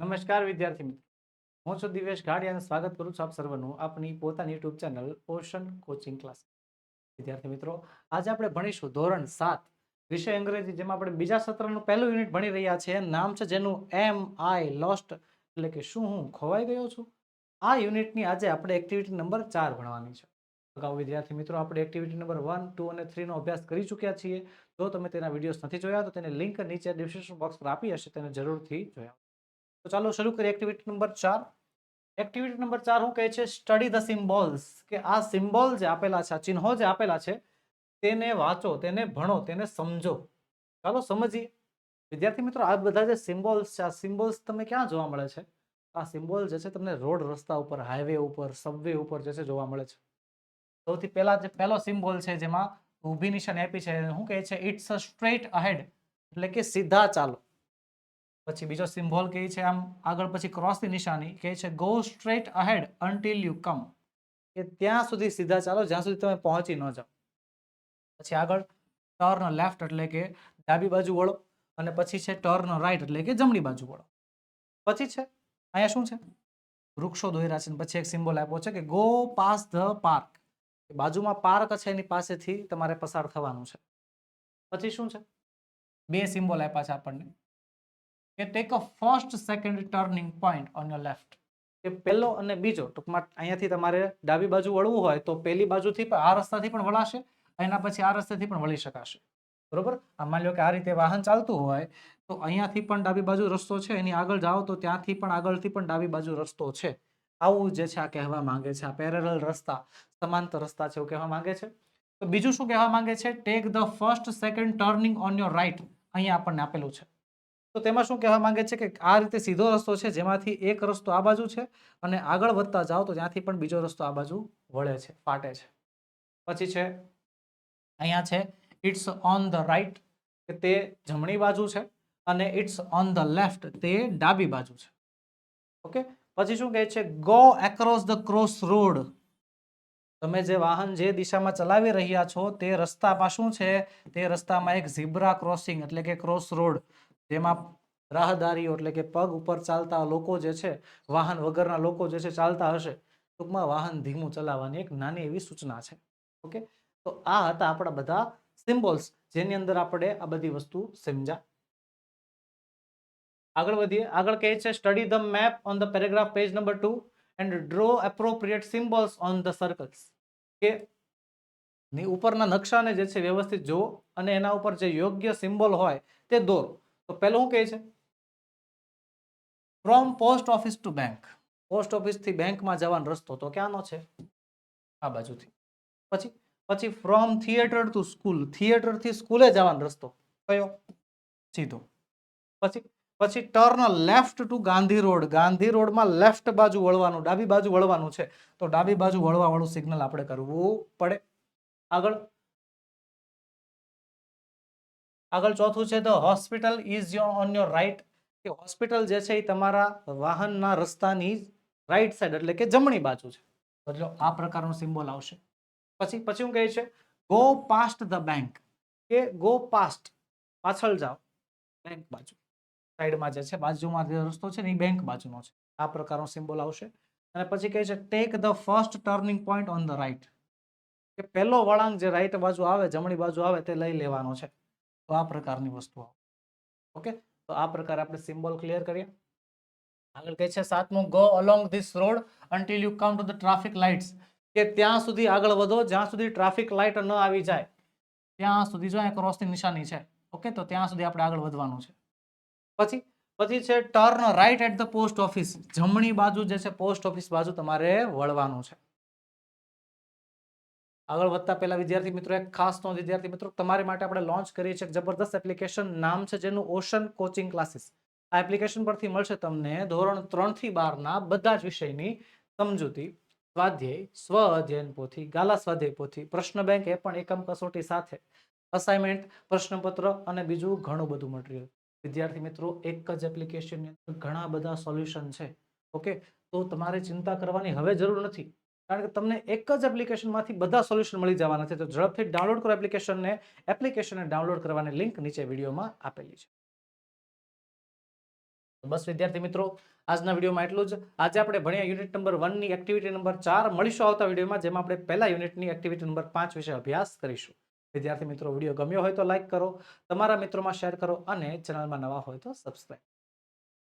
નમસ્કાર વિદ્યાર્થી મિત્રો. હું છું દિવેશ અને સ્વાગત કરું છું આપ સર્વનું આપની પોતાની YouTube channel Ocean Coaching Class વિદ્યાર્થી મિત્રો, આજે આપણે ભણીશું ધોરણ સાત, વિષય અંગ્રેજી, જેમાં આપણે બીજા સત્રનું પહેલું યુનિટ ભણી રહ્યા છીએ. નામ છે જેનું એમ આઈ લોસ્ટ એટલે કે શું હું ખોવાઈ ગયો છું? આ યુનિટની આજે આપણે એક્ટિવિટી નંબર ચાર ભણવાની છે. અગાઉ વિદ્યાર્થી મિત્રો, આપણે એક્ટિવિટી નંબર વન ટુ અને થ્રીનો અભ્યાસ કરી ચૂક્યા છીએ. જો તમે તેના વિડીયોઝ નથી જોયા, તો તેને લિંક નીચે ડિસ્ક્રિપ્શન બોક્સ પર આપી હશે, તેને જરૂરથી જોયા તો ચાલો શરૂ કરીએ એક્ટિવિટી નંબર ચાર. એક્ટિવિટી નંબર ચાર હું કહે છે? સ્ટડી ધ સિમ્બોલ્સ કે આ સિમ્બોલ જે આપેલા છે, આ ચિહ્નો જે આપેલા છે, તેને વાંચો, તેને ભણો, તેને સમજો. ચાલો સમજીએ. વિદ્યાર્થી મિત્રો, આ બધા જે સિમ્બોલ્સ છે, આ સિમ્બોલ્સ તમે ક્યાં જોવા મળે છે? આ સિમ્બોલ જે છે તમને રોડ રસ્તા ઉપર હાઈવે ઉપર સબવે ઉપર જે છે જોવા મળે છે. સૌથી પહેલા જે, પહેલો સિમ્બોલ છે જેમાં ઊભી નિશાની આપી છે, શું કહે છે? ઇટ્સ અ સ્ટ્રેટ અહેડ એટલે કે સીધા ચાલો. પછી બીજો સિમ્બોલ કહે છે આમ આગળ પછી ક્રોસની નિશાની કહે છે go straight ahead until you come કે ત્યાં સુધી સીધા ચાલો, જ્યાં સુધી તમે પહોંચી ન જાઓ. પછી આગળ ટર્ન લેફ્ટ એટલે કે ડાબી બાજુ વળો અને પછી છે ટર્ન રાઈટ એટલે કે જમણી બાજુ વળો. પછી છે, અહીંયા શું છે? વૃક્ષો દોર્યા છે પછી એક સિમ્બોલ આપ્યો છે કે ગો પાસ ધ પાર્ક બાજુમાં પાર્ક છે એની પાસેથી તમારે પસાર થવાનું છે. પછી શું છે? બે સિમ્બોલ આપ્યા છે આપણને. કે take a first second turning point on your left કે પહેલો અને બીજો, ટૂંકમાં અહીંયાથી તમારે ડાબી બાજુ વળવું હોય તો પહેલી બાજુથી આ રસ્તાથી પણ વળાશે, એના પછી આ રસ્તેથી પણ વળી શકાશે. બરોબર? આ માની લો કે આ રીતે વાહન ચાલતું હોય, તો અહીંયાથી પણ ડાબી બાજુ રસ્તો છે, એની આગળ જાઓ તો ત્યાંથી પણ આગળથી પણ ડાબી બાજુ રસ્તો છે. આવું જે છે આ કહેવા માંગે છે, આ પેરેલલ રસ્તા, સમાંતર રસ્તા છે એવું કહેવા માંગે છે. તો બીજું શું કહેવા માંગે છે? Take the first second turning on your right અહીંયા આપણને આપેલું છે. તો તેમાં શું કહેવા માંગે છે કે આ રીતે સીધો રસ્તો છે, જેમાંથી એક રસ્તો આ બાજુ છે અને આગળ વધતા જાઓ તો ત્યાંથી પણ બીજો રસ્તો આ બાજુ વળે છે, ફાટે છે. પછી છે, અહીંયા છે ઇટ્સ ઓન ધ રાઈટ તે જમણી બાજુ છે અને ઇટ્સ ઓન ધ લેફ્ટ તે ડાબી બાજુ છે. ઓકે? પછી શું કહે છે go across the cross road તમે જે વાહન જે દિશામાં ચલાવી રહ્યા છો તે રસ્તામાં શું છે, તે રસ્તામાં એક ઝીબ્રા ક્રોસિંગ એટલે કે ક્રોસ રોડ. જેમાં રાહદારીઓ એટલે કે પગ ઉપર ચાલતા લોકો જે છે, વાહન વગરના લોકો જે છે ચાલતા હશે, ટૂંકમાં વાહન ધીમું ચલાવવાની એક નાની એવી સૂચના છે. ઓકે? તો આ હતા આપણા બધા સિમ્બોલ્સ જેની અંદર આપણે આ બધી વસ્તુ સમજ્યા. આગળ વધીએ. આગળ કહે છે study the map on the paragraph page number two and draw appropriate symbols on the circles કે ઉપરના નકશાને જે છે વ્યવસ્થિત જુઓ અને એના ઉપર જે યોગ્ય સિમ્બોલ હોય તે દોરો. તો પહેલું શું કહે છે? From post office to bank post ઓફિસથી બેંકમાં જવાનો રસ્તો તો ક્યાંનો છે? આ બાજુથી. પછી પછી ફ્રોમ થિયેટર ટુ સ્કૂલ થિયેટરથી સ્કૂલે જવાનો રસ્તો. કયો? સીધો. પછી પછી turn left to Gandhi road. Gandhi રોડમાં left બાજુ વળવાનું, ડાબી બાજુ વળવાનું છે. તો ડાબી બાજુ વળવા વાળું સિગ્નલ આપણે કરવું પડે. આગળ આગળ ચોથું છે the hospital is your on your right કે હોસ્પિટલ જે છે એ તમારા વાહનના રસ્તાની રાઈટ સાઈડ એટલે કે જમણી બાજુ છે. બદલો આ પ્રકારનો સિમ્બોલ આવશે. પછી પછી શું કહે છે ગો પાસ્ટ ધ બેંક કે ગો પાસ્ટ પાછળ જાઓ. બેંક બાજુ. સાઈડમાં જે છે, બાજુમાં જે રસ્તો છે ને, એ બેંક બાજુનો છે. આ પ્રકારનો સિમ્બોલ આવશે. અને પછી કહે છે take the first turning point on the right કે પહેલો વળાંક જે રાઈટ બાજુ આવે, જમણી બાજુ આવે, તે લઈ લેવાનો છે. તો આ પ્રકારની વસ્તુઓ ઓકે? તો આ પ્રકારે આપણે સિમ્બોલ ક્લિયર કરીએ. આગળ કહે છે, સાતમું go along this road until you come to the traffic lights કે ત્યાં સુધી આગળ વધો, જ્યાં સુધી ટ્રાફિક લાઇટ ન આવી જાય. ત્યાં સુધી જો અહીંયા ક્રોસની નિશાની છે. ઓકે? તો ત્યાં સુધી આપણે આગળ વધવાનું છે. પછી પછી છે turn right at the post office જમણી બાજુ જે છે પોસ્ટ ઓફિસ બાજુ તમારે વળવાનું છે. આગળ વધતા પહેલા વિદ્યાર્થી મિત્રો, એક ખાસ નોંધ, વિદ્યાર્થી મિત્રો, તમારી માટે આપણે લોન્ચ કરીએ છીએ જબરદસ્ત એપ્લિકેશન નામ છે, જેનું ઓશન કોચિંગ ક્લાસીસ આ એપ્લિકેશન પરથી મળશે તમને ધોરણ ત્રણથી બારના બધા જ વિષયની સમજૂતી, સ્વાધ્યાય, સ્વ અધ્યયન પોથી, ગાલા સ્વાધ્યાય પોથી, પ્રશ્ન બેંક એ પણ એકમ કસોટી સાથે અસાઇનમેન્ટ પ્રશ્નપત્ર અને બીજું ઘણું બધું મટીરિયલ વિદ્યાર્થી મિત્રો, એક જ એપ્લિકેશનની અંદર ઘણા બધા સોલ્યુશન છે. ઓકે તો તમારે ચિંતા કરવાની હવે જરૂર નથી. કારણ કે તમને એક જ એપ્લિકેશનમાંથી બધા સોલ્યુશન મળી જવાના છે. તો ઝડપથી ડાઉનલોડ કરો એપ્લિકેશનને એપ્લિકેશનને ડાઉનલોડ કરવાની લિંક નીચે વિડીયોમાં આપેલી છે. બસ વિદ્યાર્થી મિત્રો, આજના વિડીયોમાં એટલું જ. આજે આપણે ભણ્યા યુનિટ નંબર વનની એક્ટિવિટી નંબર ચાર મળીશું આવતા વિડીયોમાં, જેમાં આપણે પહેલા યુનિટની એક્ટિવિટી નંબર પાંચ વિશે અભ્યાસ કરીશું. વિદ્યાર્થી મિત્રો, વીડિયો ગમ્યો હોય તો લાઇક કરો. તમારા મિત્રોમાં શેર કરો અને ચેનલમાં નવા હોય તો સબસ્ક્રાઈબ